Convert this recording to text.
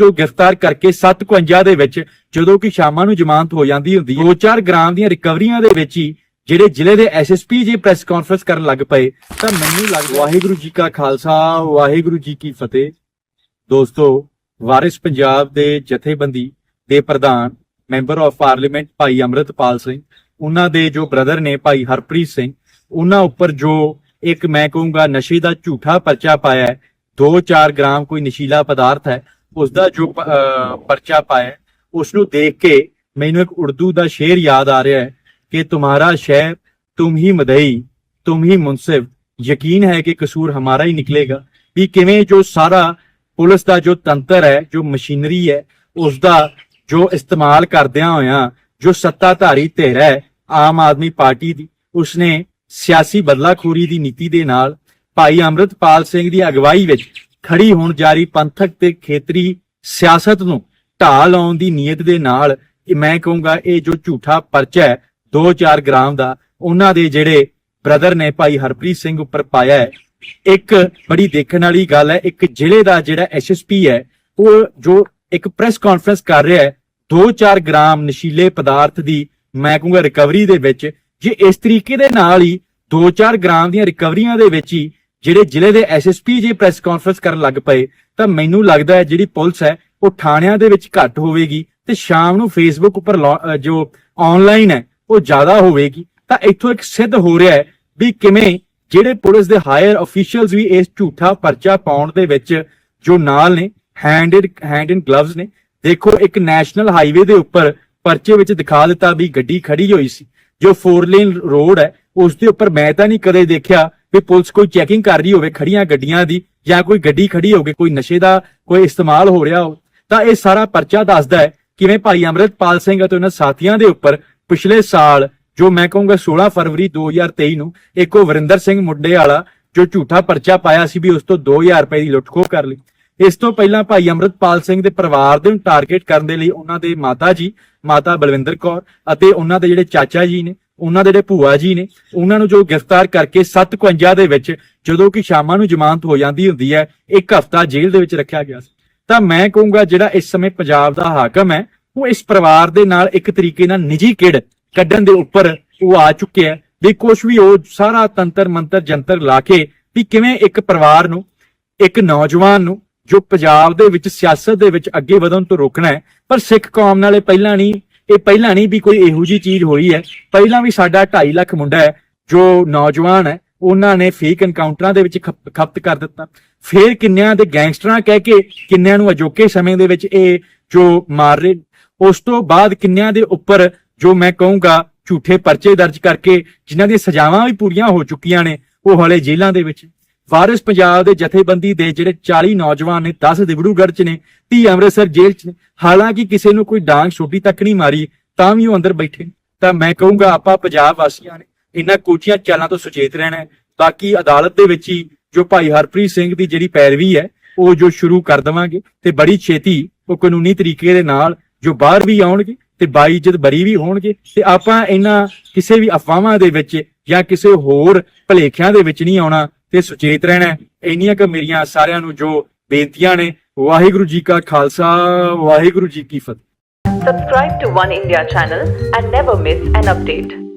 ਜੋ ਗ੍ਰਿਫਤਾਰ ਕਰਕੇ 751 ਦੇ ਵਿੱਚ ਜਦੋਂ ਕਿ ਸ਼ਾਮਾਂ ਨੂੰ ਜ਼ਮਾਨਤ ਹੋ ਜਾਂਦੀ ਹੁੰਦੀ ਹੈ 2-4 ਗ੍ਰਾਮ ਦੀਆਂ ਰਿਕਵਰੀਆਂ ਦੇ ਵਿੱਚ ਹੀ ਜਿਹੜੇ ਜ਼ਿਲ੍ਹੇ ਦੇ ਐਸਐਸਪੀ ਜੇ ਪ੍ਰੈਸ ਕਾਨਫਰੰਸ ਕਰਨ ਲੱਗ ਪਏ, ਤਾਂ ਮੈਨੂੰ ਲੱਗਦਾ ਵਾਹਿਗੁਰੂ ਜੀ ਕਾ ਖਾਲਸਾ, ਵਾਹਿਗੁਰੂ ਜੀ ਕੀ ਫਤਿਹ। ਦੋਸਤੋ, ਵਾਰਿਸ ਪੰਜਾਬ ਦੇ ਜਥੇਬੰਦੀ ਦੇ ਪ੍ਰਧਾਨ, ਮੈਂਬਰ ਆਫ ਪਾਰਲੀਮੈਂਟ ਭਾਈ ਅਮਰਤਪਾਲ ਸਿੰਘ, ਉਹਨਾਂ ਦੇ ਜੋ ਬ੍ਰਦਰ ਨੇ ਭਾਈ ਹਰਪ੍ਰੀਤ ਸਿੰਘ, ਉਹਨਾਂ ਉੱਪਰ ਜੋ ਇੱਕ ਮੈਂ ਕਹੂੰਗਾ ਨਸ਼ੇ ਦਾ ਝੂਠਾ ਪਰਚਾ ਪਾਇਆ ਹੈ 2-4 ਗ੍ਰਾਮ ਕੋਈ ਨਸ਼ੀਲਾ ਪਦਾਰਥ ਹੈ ਉਸਦਾ ਜੋ ਪਰਚਾ ਪਾਇਆ ਉਸ ਨੂੰ ਦੇਖ ਕੇ ਮੈਨੂੰ ਇੱਕ ਉਰਦੂ ਦਾ ਸ਼ੇਰ ਯਾਦ ਆ ਰਿਹਾ ਹੈ ਕਿ ਤੁਹਾਡਾ ਸ਼ਹਿਰ ਤੁਮ ਹੀ ਮਦਈ, ਤੁਮ ਹੀ ਮੁਨਸਿਫ ਯਕੀਨ ਹੈ ਕਿ ਕਸੂਰ ਹਮਾਰਾ ਹੀ ਨਿਕਲੇਗਾ। ਵੀ ਕਿਵੇਂ ਜੋ ਸਾਰਾ ਪੁਲਿਸ ਦਾ ਜੋ ਤੰਤਰ ਹੈ, ਜੋ ਮਸ਼ੀਨਰੀ ਹੈ ਉਸ ਦਾ ਜੋ ਇਸਤੇਮਾਲ ਕਰਦਿਆਂ ਹੋਇਆਂ, ਜੋ ਸੱਤਾਧਾਰੀ ਧਿਰ ਹੈ, ਆਮ ਆਦਮੀ ਪਾਰਟੀ ਦੀ, ਉਸਨੇ ਸਿਆਸੀ ਬਦਲਾਖੋਰੀ ਦੀ ਨੀਤੀ ਦੇ ਨਾਲ ਭਾਈ ਅਮਰਤਪਾਲ ਸਿੰਘ ਦੀ ਅਗਵਾਈ ਵਿੱਚ ਖੜੀ ਹੋਣ ਜਾਰੀ ਪੰਥਕ ਤੇ ਖੇਤਰੀ ਸਿਆਸਤ ਨੂੰ ਢਾਹ ਲਾਉਣ ਦੀ ਨੀਅਤ ਦੇ ਨਾਲ ਮੈਂ ਕਹੂੰਗਾ ਇਹ ਜੋ ਝੂਠਾ ਪਰਚਾ ਹੈ 2-4 ਗ੍ਰਾਮ ਦਾ, ਉਹਨਾਂ ਦੇ ਜਿਹੜੇ ਬ੍ਰਦਰ ਨੇ ਭਾਈ ਹਰਪ੍ਰੀਤ ਸਿੰਘ ਉੱਪਰ ਪਾਇਆ ਹੈ, ਇੱਕ ਬੜੀ ਦੇਖਣ ਵਾਲੀ ਗੱਲ ਹੈ, ਇੱਕ ਜ਼ਿਲ੍ਹੇ ਦਾ ਜਿਹੜਾ ਐਸਐਸਪੀ ਹੈ, ਉਹ ਜੋ ਇੱਕ ਪ੍ਰੈਸ ਕਾਨਫਰੰਸ ਕਰ ਰਿਹਾ ਹੈ 2-4 ਗ੍ਰਾਮ ਨਸ਼ੀਲੇ ਪਦਾਰਥ ਦੀ ਮੈਂ ਕਹੂੰਗਾ ਰਿਕਵਰੀ ਦੇ ਵਿੱਚ, ਜੇ ਇਸ ਤਰੀਕੇ ਦੇ ਨਾਲ ਹੀ 2-4 ਗ੍ਰਾਮ ਦੀਆਂ ਰਿਕਵਰੀਆਂ ਦੇ ਵਿੱਚ ਹੀ ਜਿਹੜੇ ਜ਼ਿਲ੍ਹੇ ਦੇ ਐਸਐਸਪੀ ਜੇ ਪ੍ਰੈਸ ਕਾਨਫਰੰਸ ਕਰਨ ਲੱਗ ਪਏ, ਤਾਂ ਮੈਨੂੰ ਲੱਗਦਾ ਹੈ ਜਿਹੜੀ ਪੁਲਿਸ ਹੈ, ਉਹ ਥਾਣਿਆਂ ਦੇ ਵਿੱਚ ਘੱਟ ਹੋਵੇਗੀ ਤੇ ਸ਼ਾਮ ਨੂੰ ਫੇਸਬੁੱਕ ਉੱਪਰ ਲੌ- ਜੋ ਆਨਲਾਈਨ ਹੈ, ਉਹ ਜ਼ਿਆਦਾ ਹੋਵੇਗੀ। ਤਾਂ ਇੱਥੋਂ ਇੱਕ ਸਿੱਧ ਹੋ ਰਿਹਾ ਹੈ ਵੀ ਕਿਵੇਂ ਜਿਹੜੇ ਪੁਲਿਸ ਦੇ ਹਾਇਰ ਅਫੀਸ਼ੀਅਲਸ ਵੀ ਇਸ ਝੂਠਾ ਪਰਚਾ ਪਾਉਣ ਦੇ ਵਿੱਚ ਜੋ ਨਾਲ ਨੇ hand in hand in gloves ਨੇ, ਦੇਖੋ ਇੱਕ ਨੈਸ਼ਨਲ ਹਾਈਵੇ ਦੇ ਉੱਪਰ ਪਰਚੇ ਵਿੱਚ ਦਿਖਾ ਦਿੱਤਾ ਵੀ ਗੱਡੀ ਖੜੀ ਹੋਈ ਸੀ। ਜੋ 4 ਲੇਨ ਰੋਡ ਹੈ, ਉਸ ਦੇ ਉੱਪਰ ਮੈਂ ਤਾਂ ਨਹੀਂ ਕਦੇ ਦੇਖਿਆ ਵੀ ਪੁਲਿਸ ਕੋਈ ਚੈਕਿੰਗ ਕਰ ਰਹੀ ਹੋਵੇ ਖੜੀਆਂ ਗੱਡੀਆਂ ਦੀ, ਜਾਂ ਕੋਈ ਗੱਡੀ ਖੜੀ ਹੋਵੇ, ਕੋਈ ਨਸ਼ੇ ਦਾ ਕੋਈ ਇਸਤੇਮਾਲ ਹੋ ਰਿਹਾ ਹੋ ਤਾਂ ਇਹ ਸਾਰਾ ਪਰਚਾ ਦੱਸਦਾ ਹੈ ਕਿਵੇਂ ਭਾਈ ਅਮਰਿਤਪਾਲ ਸਿੰਘ ਅਤੇ ਉਹਨਾਂ ਸਾਥੀਆਂ ਦੇ ਉੱਪਰ ਪਿਛਲੇ ਸਾਲ, ਜੋ ਮੈਂ ਕਹੂੰਗਾ 16 ਫਰਵਰੀ 2023 ਨੂੰ, ਇੱਕ ਉਹ ਵਰਿੰਦਰ ਸਿੰਘ ਮੁੰਡੇ ਵਾਲਾ, ਜੋ ਝੂਠਾ ਪਰਚਾ ਪਾਇਆ ਸੀ ਵੀ ਉਸ ਤੋਂ 2000 ਰੁਪਏ ਦੀ ਲੁੱਟਖੋ ਕਰ ਲਈ। ਇਸ ਤੋਂ ਪਹਿਲਾਂ ਭਾਈ ਅਮਰਿਤਪਾਲ ਸਿੰਘ ਦੇ ਪਰਿਵਾਰ ਦੇ ਨੂੰ ਟਾਰਗੇਟ ਕਰਨ ਦੇ ਲਈ ਉਹਨਾਂ ਦੇ ਮਾਤਾ ਜੀ, ਮਾਤਾ ਬਲਵਿੰਦਰ ਕੌਰ ਅਤੇ ਉਹਨਾਂ ਦੇ ਜਿਹੜੇ ਚਾਚਾ ਜੀ ਨੇ ਉਹਨਾਂ ਦੇ ਜਿਹੜੇ ਭੂਆ ਜੀ ਨੇ, ਉਹਨਾਂ ਨੂੰ ਜੋ ਗ੍ਰਿਫਤਾਰ ਕਰਕੇ 751 ਦੇ ਵਿੱਚ ਜਦੋਂ ਕਿ ਸ਼ਾਮਾਂ ਨੂੰ ਜ਼ਮਾਨਤ ਹੋ ਜਾਂਦੀ ਹੁੰਦੀ ਹੈ, ਇੱਕ ਹਫ਼ਤਾ ਜੇਲ੍ਹ ਦੇ ਵਿੱਚ ਰੱਖਿਆ ਗਿਆ ਸੀ। ਤਾਂ ਮੈਂ ਕਹੂੰਗਾ ਜਿਹੜਾ ਇਸ ਸਮੇਂ ਪੰਜਾਬ ਦਾ ਹਾਕਮ ਹੈ, ਉਹ ਇਸ ਪਰਿਵਾਰ ਦੇ ਨਾਲ ਇੱਕ ਤਰੀਕੇ ਨਾਲ ਨਿੱਜੀ ਕਿੜ ਕੱਢਣ ਦੇ ਉੱਪਰ ਉਹ ਆ ਚੁੱਕਿਆ ਹੈ ਵੀ ਕੁਝ ਵੀ ਉਹ ਸਾਰਾ ਤੰਤਰ ਮੰਤਰ ਜੰਤਰ ਲਾ ਕੇ ਵੀ ਕਿਵੇਂ ਇੱਕ ਪਰਿਵਾਰ ਨੂੰ, ਇੱਕ ਨੌਜਵਾਨ ਨੂੰ ਜੋ ਪੰਜਾਬ ਦੇ ਵਿੱਚ ਸਿਆਸਤ ਦੇ ਵਿੱਚ ਅੱਗੇ ਵਧਣ ਤੋਂ ਰੋਕਣਾ ਹੈ, ਪਰ ਸਿੱਖ ਕੌਮ ਨਾਲੇ ਪਹਿਲਾਂ ਨਹੀਂ ਇਹ ਪਹਿਲਾਂ ਨਹੀਂ ਵੀ ਕੋਈ ਇਹੋ ਜੀ ਚੀਜ਼ ਹੋਈ ਹੈ। ਪਹਿਲਾਂ ਵੀ ਸਾਡਾ 2.5 ਲੱਖ ਮੁੰਡਾ ਹੈ, ਜੋ ਨੌਜਵਾਨ ਹੈ, ਉਹਨਾਂ ਨੇ ਫੇਕ ਐਨਕਾਊਂਟਰਾਂ ਦੇ ਵਿੱਚ ਖਪ- ਖਪਤ ਕਰ ਦਿੱਤਾ। ਫੇਰ ਕਿੰਨਿਆਂ ਦੇ ਗੈਂਗਸਟਰਾਂ ਕਹਿ ਕੇ ਕਿੰਨਿਆਂ ਨੂੰ ਅਜੋਕੇ ਸਮੇਂ ਦੇ ਵਿੱਚ ਇਹ ਜੋ ਮਾਰ ਰਹੇ ਉਸ ਤੋਂ ਬਾਅਦ ਕਿੰਨਿਆਂ ਦੇ ਉੱਪਰ ਜੋ ਮੈਂ ਕਹੂੰਗਾ, ਝੂਠੇ ਪਰਚੇ ਦਰਜ ਕਰਕੇ, ਜਿਨ੍ਹਾਂ ਦੀਆਂ ਸਜ਼ਾਵਾਂ ਵੀ ਪੂਰੀਆਂ ਹੋ ਚੁੱਕੀਆਂ ਨੇ, ਉਹ ਹਲੇ ਜੇਲ੍ਹਾਂ ਦੇ ਵਿੱਚ। ਵਾਰਿਸ ਪੰਜਾਬ ਦੇ ਜਥੇਬੰਦੀ ਦੇ ਜਿਹੜੇ 40 ਨੌਜਵਾਨ ਨੇ 10 ਦਿਬੜੂਗੜ੍ਹ ਚ ਨੇ 30 ਅੰਮ੍ਰਿਤਸਰ ਜੇਲ੍ਹ ਚ ਨੇ। ਹਾਲਾਂਕਿ ਕਿਸੇ ਨੂੰ ਕੋਈ ਡਾਂਗ ਛੋਟੀ ਤੱਕ ਨਹੀਂ ਮਾਰੀ, ਤਾਂ ਵੀ ਉਹ ਅੰਦਰ ਬੈਠੇ ਨੇ। ਤਾਂ ਮੈਂ ਕਹੂੰਗਾ ਆਪਾਂ ਪੰਜਾਬ ਵਾਸੀਆਂ ਨੇ ਇਹਨਾਂ ਕੋਚੀਆਂ ਚਾਲਾਂ ਤੋਂ ਸੁਚੇਤ ਰਹਿਣਾ ਤਾਂ ਕਿ ਅਦਾਲਤ ਦੇ ਵਿੱਚ ਹੀ ਜੋ ਭਾਈ ਹਰਪ੍ਰੀਤ ਸਿੰਘ ਦੀ ਜਿਹੜੀ ਪੈਰਵੀ ਹੈ, ਉਹ ਜੋ ਸ਼ੁਰੂ ਕਰ ਦੇਵਾਂਗੇ। ਤੇ ਬੜੀ ਛੇਤੀ ਉਹ ਕਾਨੂੰਨੀ ਤਰੀਕੇ ਦੇ ਨਾਲ ਜੋ ਬਾਹਰ ਵੀ ਆਉਣਗੇ ਤੇ ਬਾਈ ਜਦ ਬਰੀ ਵੀ ਹੋਣਗੇ। ਤੇ ਆਪਾਂ ਇਹਨਾਂ ਕਿਸੇ ਵੀ ਅਫਵਾਹਾਂ ਦੇ ਵਿੱਚ ਜਾਂ ਕਿਸੇ ਹੋਰ ਭਲੇਖਿਆਂ ਦੇ ਵਿੱਚ ਨਹੀਂ ਆਉਣਾ। ਤੇ ਸੁਚੇਤ ਰਹਿਣਾ ਹੈ। ਇੰਨੀਆਂ ਕੁ ਮੇਰੀਆਂ ਸਾਰਿਆਂ ਨੂੰ ਜੋ ਬੇਨਤੀਆਂ ਨੇ ਵਾਹਿਗੁਰੂ ਜੀ ਕਾ ਖਾਲਸਾ ਵਾਹਿਗੁਰੂ ਜੀ ਕੀ ਫਤਿਹ Subscribe to One India channel and never miss an update.